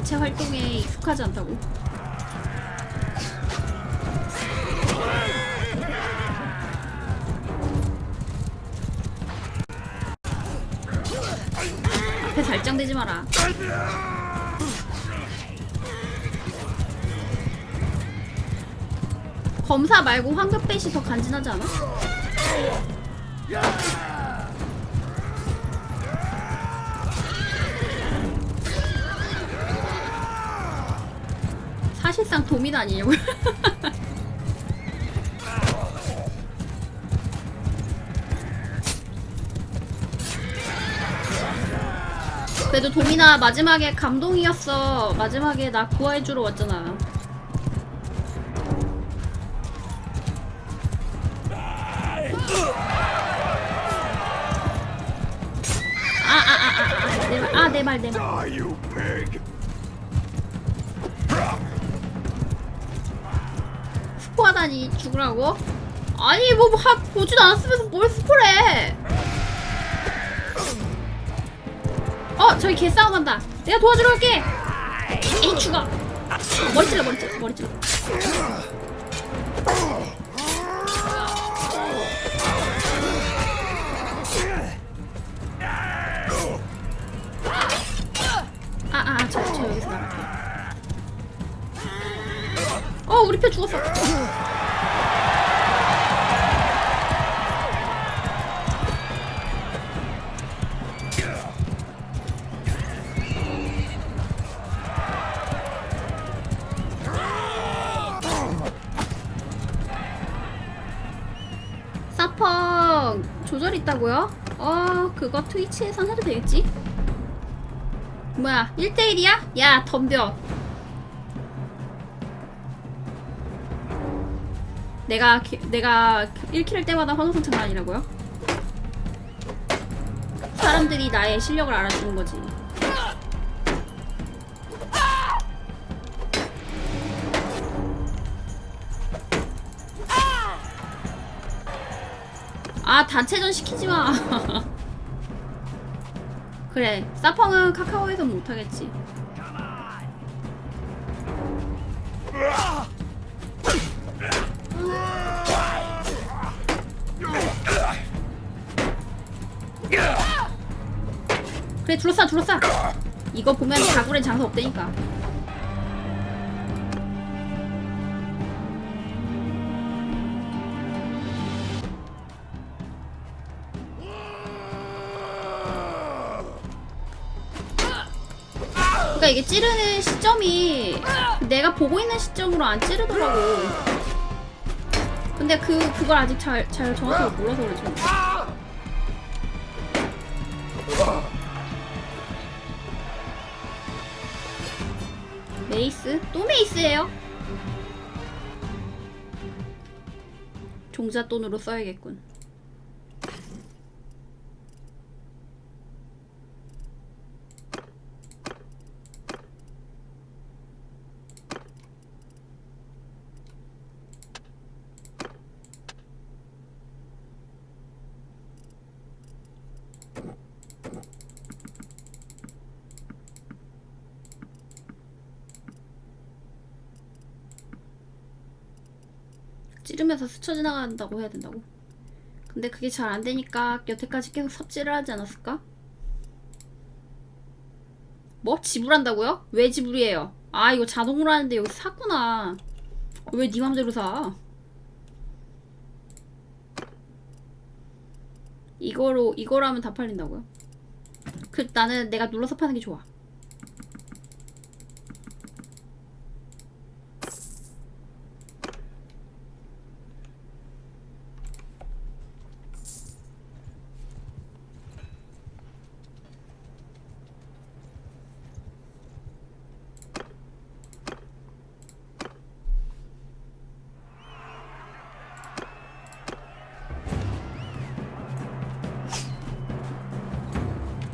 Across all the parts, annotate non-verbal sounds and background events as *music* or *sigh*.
단체 활동에 익숙하지 않다고. 앞에 발장되지 마라. 검사 말고 황급배시 더 간지나지 않아? 사실상 도민 아니냐고요? 그래도 도민아 마지막에 감동이었어. 마지막에 나 구해주러 왔잖아. 아, 내 말, 내 말. Die, you pig! 스포하다니 죽으라고? 아니 뭐 하, 보지도 않았으면서 뭘 스포래? 어 저기 개 싸움 한다. 내가 도와주러 갈게. 에이 죽어. 어, 머리 찔러 머리 찔러 머리 찔러. 어 우리 편 죽었어. 사펑 조절 있다고요? 어 그거 트위치에선 해도 되겠지? 뭐야 1대1이야? 야 덤벼 내가 기- 내가 1킬할 때마다 환호성 장난 아니라고요? 사람들이 나의 실력을 알아주는 거지 아 단체전 시키지 마. *laughs* 그래 사펑은 카카오에서 못하겠지. 이거 보면 다굴엔 장사 없다니까. 그러니까 이게 찌르는 시점이 내가 보고 있는 시점으로 안 찌르더라고. 근데 그 그걸 아직 잘 잘 정확하게 몰라서 그러지. 메이스? 또 메이스예요? 종잣돈으로 써야겠군. 찌르면서 스쳐 지나간다고 해야 된다고? 근데 그게 잘 안 되니까 여태까지 계속 삽질을 하지 않았을까? 뭐? 지불한다고요? 왜 지불이에요? 아 이거 자동으로 하는데 여기 샀구나 왜 네 맘대로 사? 이거로 하면 다 팔린다고요? 그 나는 내가 눌러서 파는 게 좋아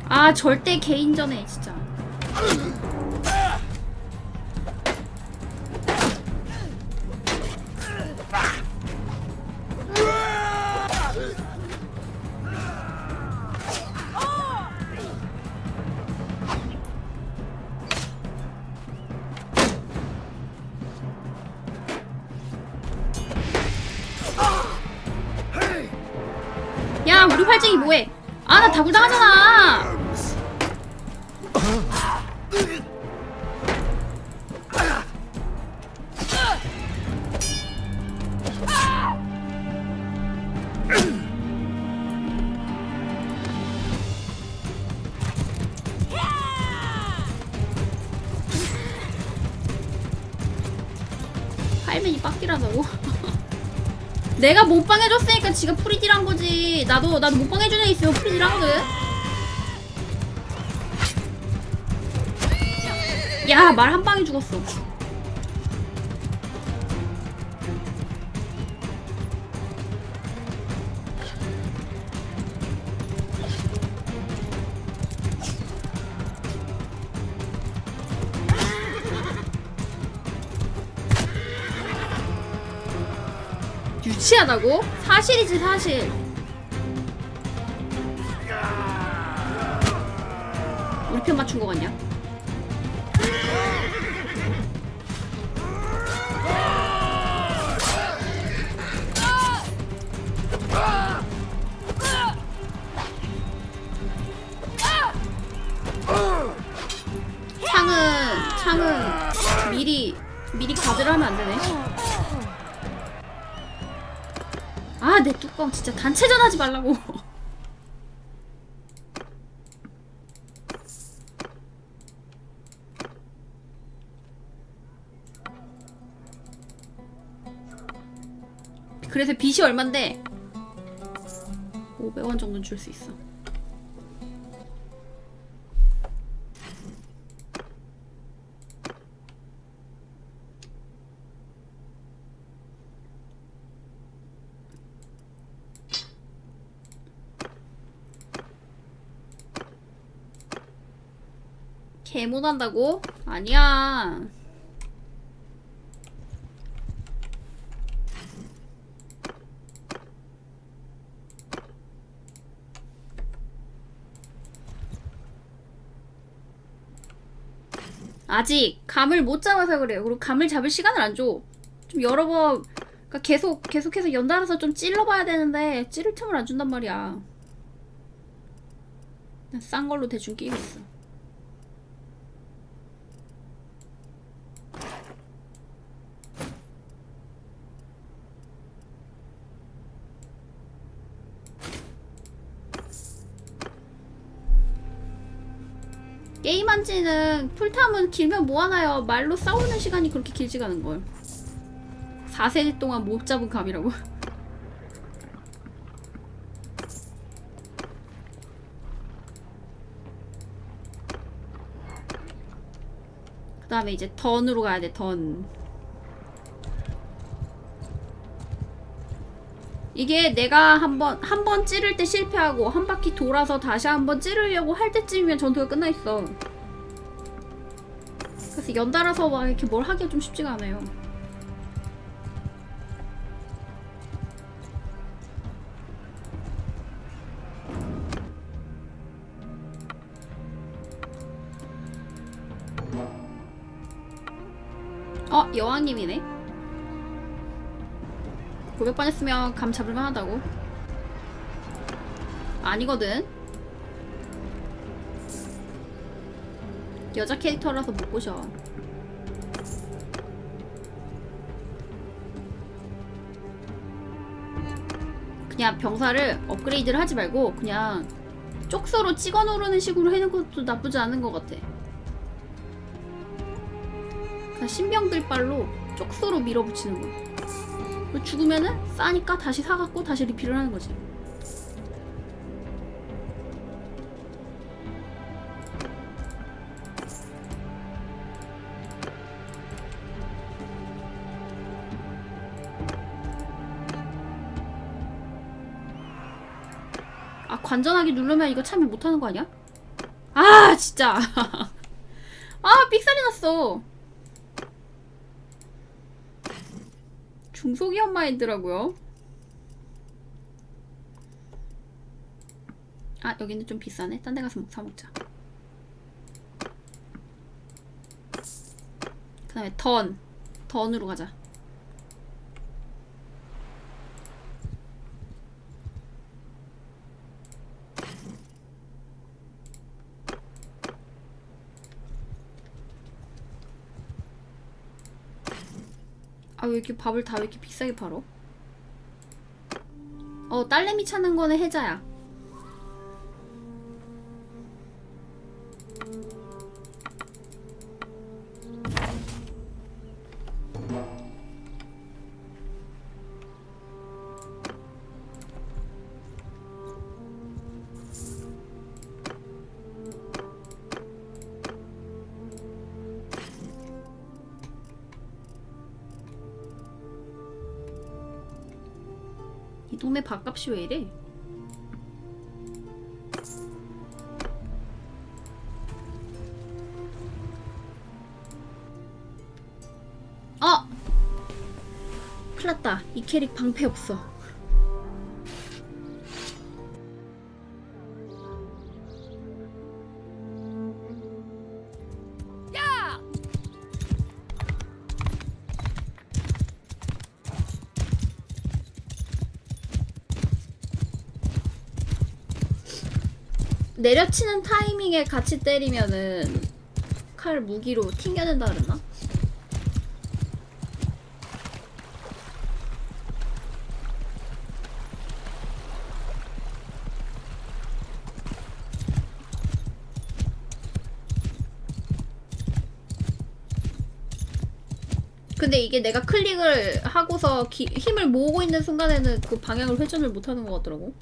아 절대 개인전에 진짜. 야 우리 팔쟁이 뭐해? 아 나 다굴 당하잖아. 내가 못방 해줬으니까 지가 프리딜한 거지. 나도 나도 못방 해준 애 있으면 프리딜하거든. 야말 한 방에 죽었어. 유치하다고? 사실이지 사실. 우리 편 맞춘 거 같냐? 아, 내 뚜껑 진짜 단체전 하지 말라고. *laughs* 그래서 빚이 얼만데? 500원 정도는 줄 수 있어. 개 못한다고? 아니야. 아직 감을 못 잡아서 그래요. 그리고 감을 잡을 시간을 안 줘. 좀 여러 번, 그러니까 계속 계속해서 연달아서 좀 찔러봐야 되는데 찌를 틈을 안 준단 말이야. 그냥 싼 걸로 대충 끼고 있어. 게임한 지는 풀탐은 길면 뭐하나요? 말로 싸우는 시간이 그렇게 길지가 않은걸 4세대 동안 못 잡은 감이라고 *laughs* 그 다음에 이제 던으로 가야 돼 던. 이게 내가 한번 한 번 찌를 때 실패하고 한 바퀴 돌아서 다시 한번 찌르려고 할 때쯤이면 전투가 끝나 있어. 그래서 연달아서 막 이렇게 뭘 하기가 좀 쉽지가 않아요. 어 여왕님이네. 500번 했으면 감 잡을만 하다고. 아니거든. 여자 캐릭터라서 못 보셔. 그냥 병사를 업그레이드를 하지 말고 그냥 쪽서로 찍어 누르는 식으로 해는 것도 나쁘지 않은 것 같아. 그냥 신병들 빨로 쪽서로 밀어붙이는 거. 그리고 죽으면은 싸니까 다시 사갖고 다시 리필을 하는 거지. 아 관전하기 누르면 이거 참여 못하는 거 아니야? 아 진짜 *laughs* 아 삑살이 났어 중소기업 마인드라고요? 아 여기는 좀 비싸네. 딴 데 가서 먹, 사 먹자. 그 다음에 던. 던으로 가자 아 왜 이렇게 밥을 다 왜 이렇게 비싸게 팔어? 어 딸내미 찾는 거는 혜자야. 9시 왜 이래? 어! 큰일 났다. 이 캐릭 방패 없어. 내려치는 타이밍에 같이 때리면은 칼 무기로 튕겨낸다 그랬나? 근데 이게 내가 클릭을 하고서 기- 힘을 모으고 있는 순간에는 그 방향을 회전을 못하는 것 같더라고.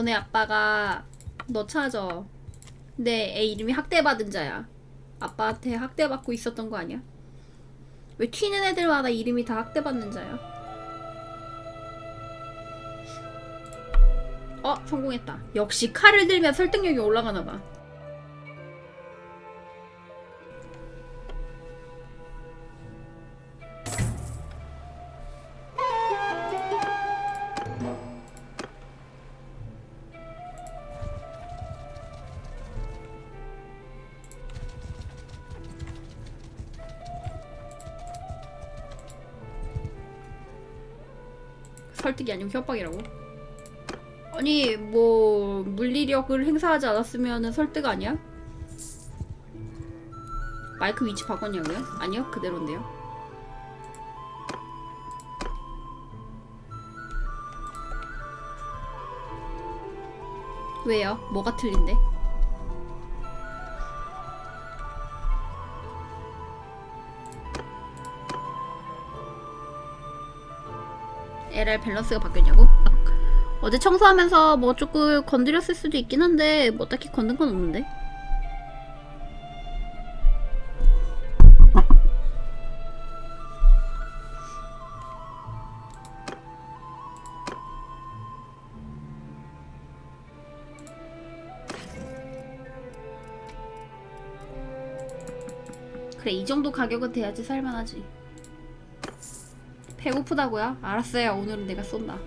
너네 아빠가 너 찾아. 내애 이름이 학대받은 자야. 아빠한테 학대받고 있었던 거 아니야? 왜 튀는 애들마다 이름이 다 학대받는 자야? 어, 성공했다. 역시 칼을 들면 설득력이 올라가나 봐. 설득이 아니고 협박이라고? 아니 뭐 물리력을 행사하지 않았으면 설득 아니야? 마이크 위치 바꿨냐고요? 아니요 그대로인데요 왜요? 뭐가 틀린데? LR 밸런스가 바뀌었냐고? 아, 어제 청소하면서 뭐 조금 건드렸을 수도 있긴 한데 뭐 딱히 건든 건 없는데 그래 이 정도 가격은 돼야지 살만하지 배고프다고요? 알았어요 오늘은 내가 쏜다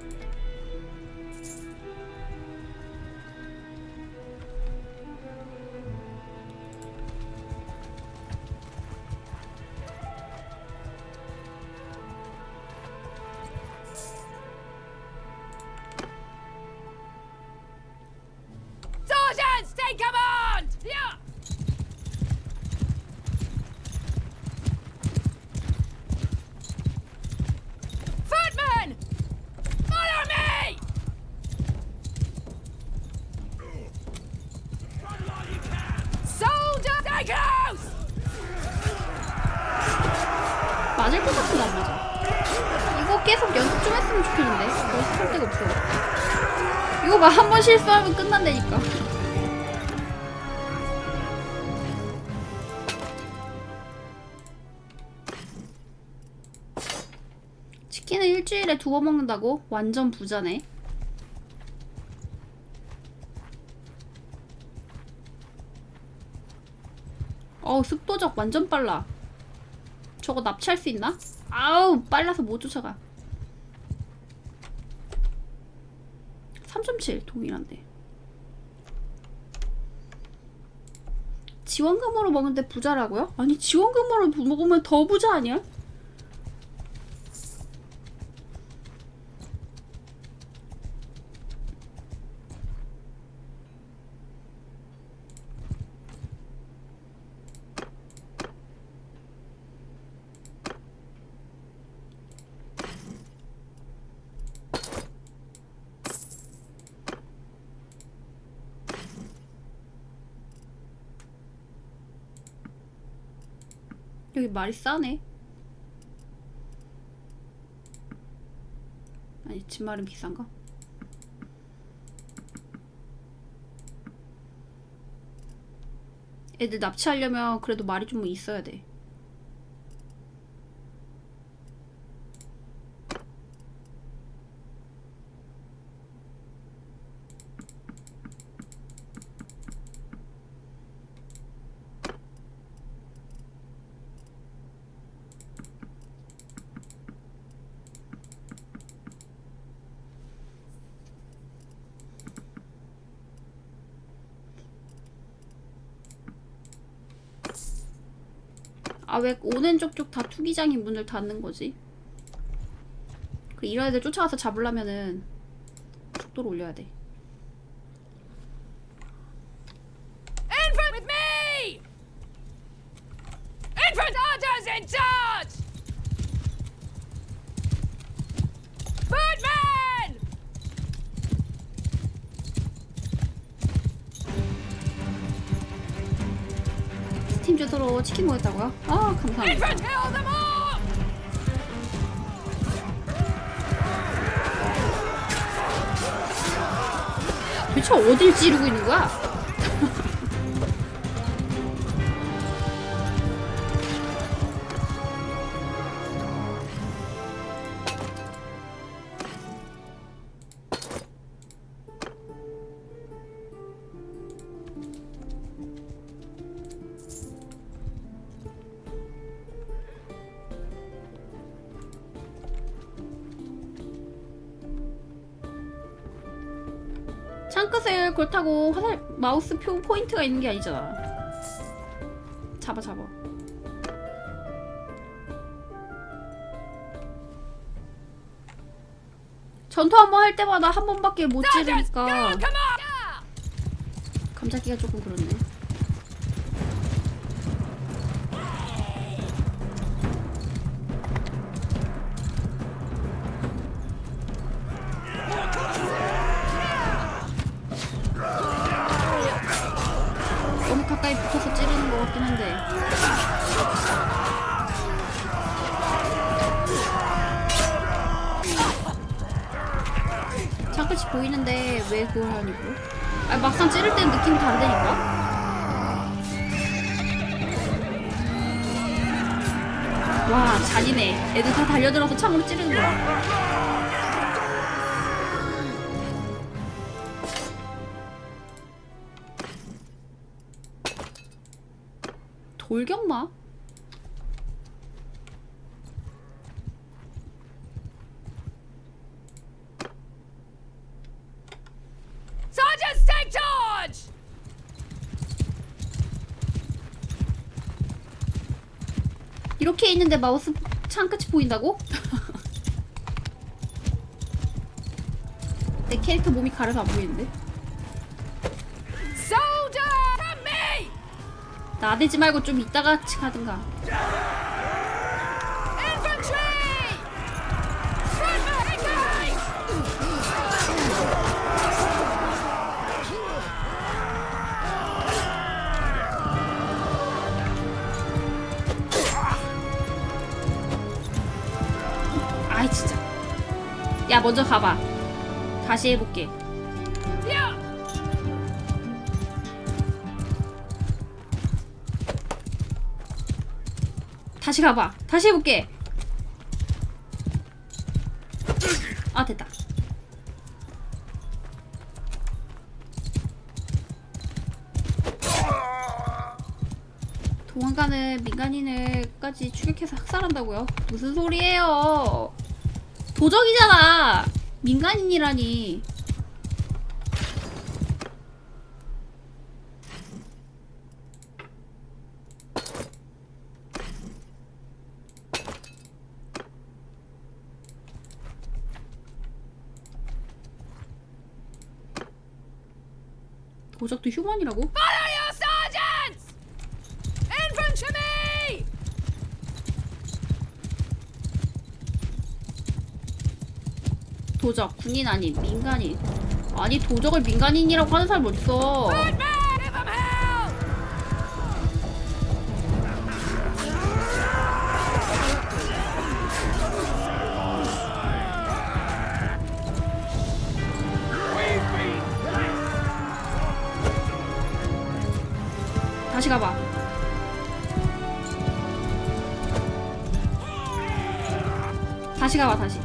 Sergeants, take command! Yeah! 실수하면 끝난다니까. 치킨을 일주일에 두 번 먹는다고? 완전 부자네. 어우, 습도적 완전 빨라. 저거 납치할 수 있나? 아우 빨라서 못 쫓아가 3.7 동일한데 지원금으로 먹는데 부자라고요? 아니 지원금으로 부- 먹으면 더 부자 아니야? 말이 싸네. 아니 진말은 비싼가? 애들 납치하려면 그래도 말이 좀 있어야 돼. 왜 오는 쪽쪽 다 투기장이 문을 닫는 거지? 그 이런 애들 쫓아가서 잡으려면은 속도를 올려야 돼. 스팀 주소로 치킨 먹었다고요? 아 감사합니다. 도대체 어딜 찌르고 있는 거야? 그렇다고 화살 마우스 표 포인트가 있는 게 아니잖아. 잡아 잡아. 전투 한 번 할 때마다 한 번밖에 못! 찌르니까! 감잡기가 조금 그렇네. 가까이 붙어서 찌르는 것 같긴 한데. 창끝이 보이는데 왜 그걸 하냐고? 아 막상 찌를 때는 느낌이 다르다니까? 와 잔인해 애들 다 달려들어서 창으로 찌르는 거야 돌격마? 이렇게 있는데 마우스 창끝이 보인다고? *laughs* 내 캐릭터 몸이 가려서 안 보이는데 나대지 말고 좀 이따가 가든가! Footman! Engage! 아이 진짜 야 먼저 가봐 다시 해볼게 다시 가봐. 다시 해볼게. 아 됐다. 도망가는 민간인을까지 추격해서 학살한다고요? 무슨 소리예요? 도적이잖아. 민간인이라니 도적도 휴먼이라고? 도적 군인 아닌 민간인. 아니 도적을 민간인이라고 하는 사람이 어딨어 다시 가봐 다시.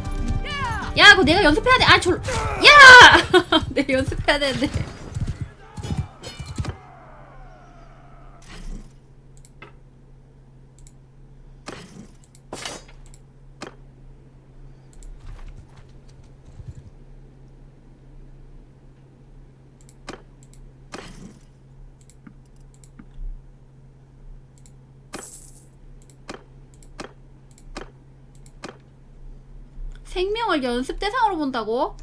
야, 그거 내가 연습해야 돼. 아, 졸. 야! *laughs* 내가 연습해야 되는데. 생명을 연습 대상으로 본다고?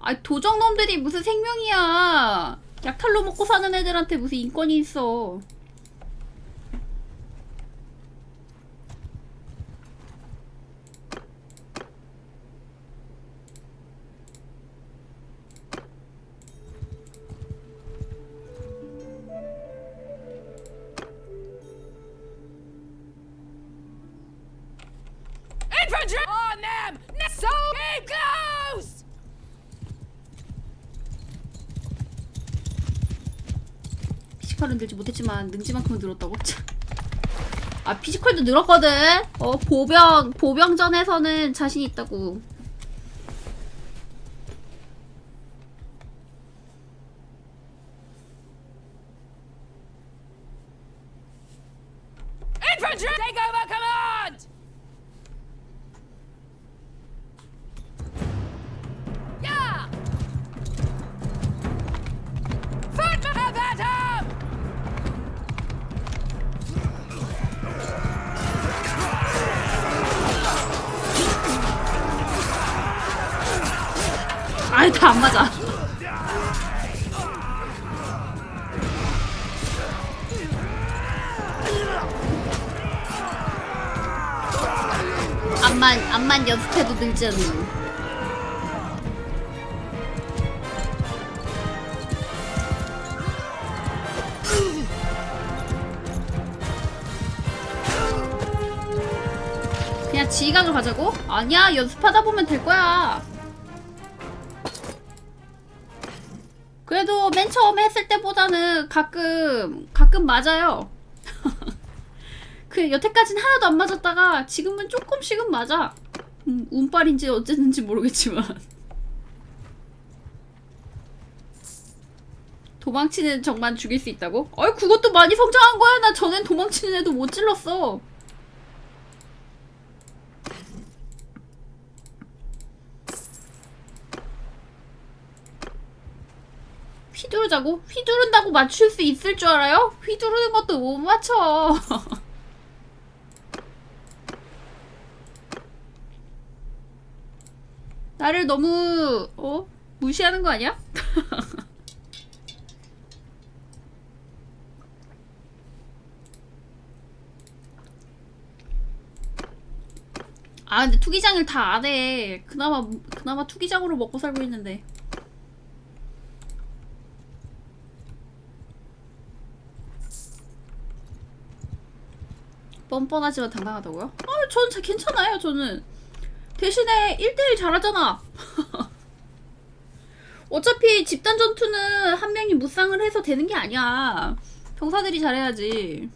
아, 도적놈들이 무슨 생명이야. 약탈로 먹고 사는 애들한테 무슨 인권이 있어. 늘지 못했지만 능지만큼은 늘었다고? 참. 아 피지컬도 늘었거든. 어 보병 보병전에서는 자신 있다고. 안 맞아. 암만 암만 연습해도 늘지 않는. 그냥 지각을 가자고? 아니야 연습하다 보면 될 거야. 때보다는 가끔 가끔 맞아요. *laughs* 그 여태까진 하나도 안 맞았다가 지금은 조금씩은 맞아. 음, 운빨인지 어쨌는지 모르겠지만. *laughs* 도망치는 적만 죽일 수 있다고? 어이 그것도 많이 성장한 거야. 나 전엔 도망치는 애도 못 찔렀어. 휘두르자고? 휘두른다고 맞출 수 있을 줄 알아요? 휘두르는 것도 못 맞춰. *laughs* 나를 너무 어 무시하는 거 아니야? *laughs* 아 근데 투기장을 다 안 해. 그나마 그나마 투기장으로 먹고 살고 있는데. 뻔뻔하지만 당당하다고요? 아, 저는 자- 괜찮아요, 저는. 대신에 1대1 잘하잖아. *laughs* 어차피 집단 전투는 한 명이 무쌍을 해서 되는 게 아니야. 병사들이 잘해야지.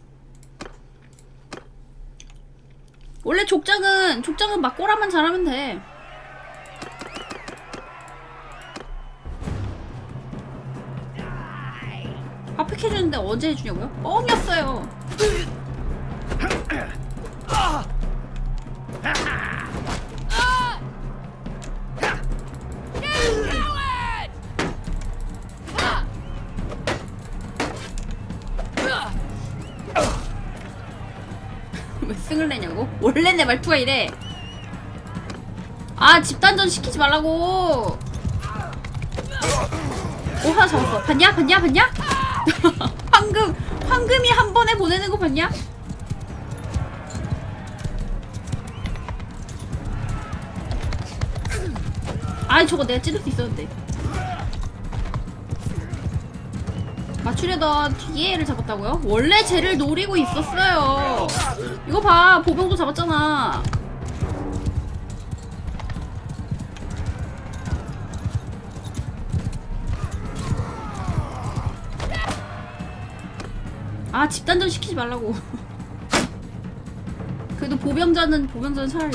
원래 족장은, 족장은 막고라만 잘하면 돼. 합격해주는데 언제 해주냐고요? 뻥이었어요. 말투가 이래. 아 집단전 시키지 말라고. 오 하나 잡았어. 봤냐? 봤냐? 봤냐? *laughs* 황금 황금이 한 번에 보내는 거 봤냐? 아이 저거 내가 찌를 수 있었는데. 맞추려던 뒤에 애를 잡았다고요? 원래 쟤를 노리고 있었어요. 이거 봐, 보병도 잡았잖아. 아 집단전 시키지 말라고. *laughs* 그래도 보병전은 보병전 차라리.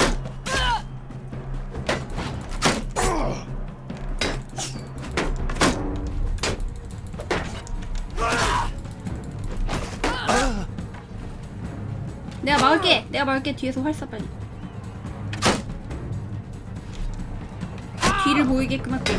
막을게. 뒤에서 활쏴 빨리. 뒤를 보이게끔 할게.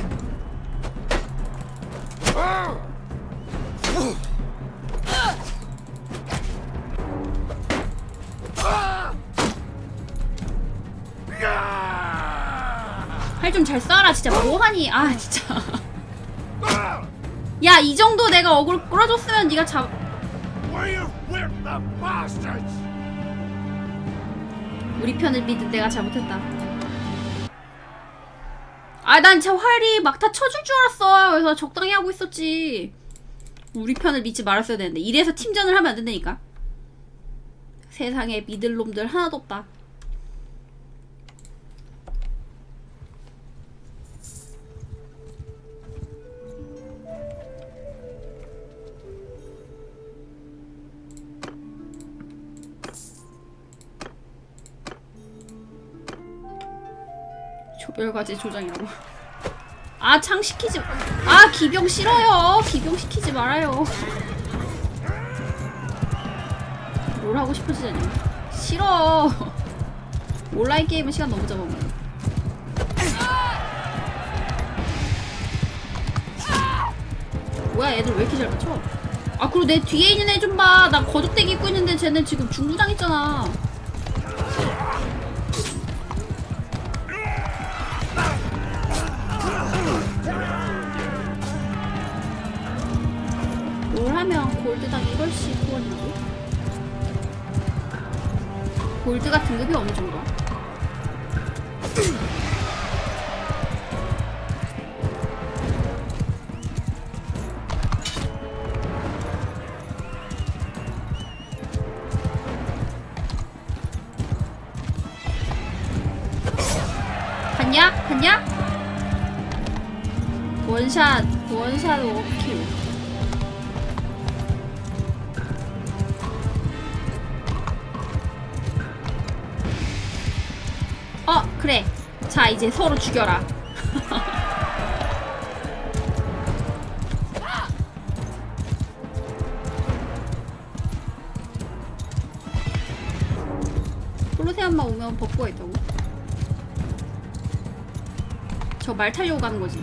활 좀 잘 쏴라 진짜 뭐하니 아 진짜 야 이 정도 내가 어그로 끌어줬으면 네가 잡 Will you whip the bastards? 우리 편을 믿은 내가 잘못했다. 아 난 진짜 활이 막 다 쳐줄 줄 알았어. 그래서 적당히 하고 있었지. 우리 편을 믿지 말았어야 되는데. 이래서 팀전을 하면 안 된다니까. 세상에 믿을 놈들 하나도 없다 조별과제 조장이라고. 아, 창 시키지. 아, 기병 싫어요. 기병 시키지 말아요. 뭘 하고 싶어지자니. 싫어. 온라인 게임은 시간 너무 잡아먹어. 뭐야, 애들 왜 이렇게 잘 맞춰? 아, 그리고 내 뒤에 있는 애 좀 봐. 나 거적대기 입고 있는데 쟤네 지금 중부장 있잖아. 골드가 등급이 어느 정도야? 봤냐? 봤냐? 원샷, 원샷 워 자 이제 서로 죽여라. *laughs* 콜로세움만 오면 벚구가 있다고? 저 말 타려고 가는 거지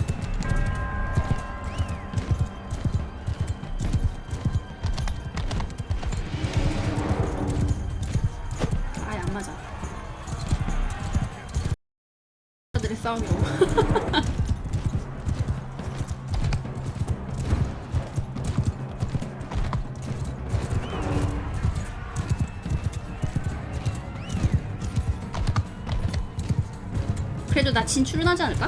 그래도 나 진출은 하지 않을까?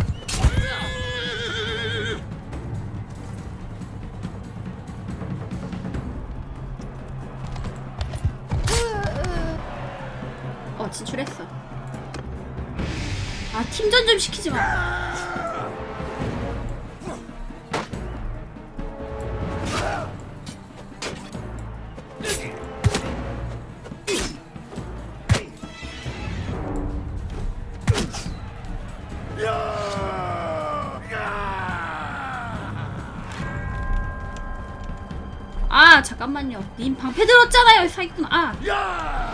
어 진출했어. 아 팀전 좀 시키지 마. 님 방패 들었잖아요 사기꾼. 아 Yeah!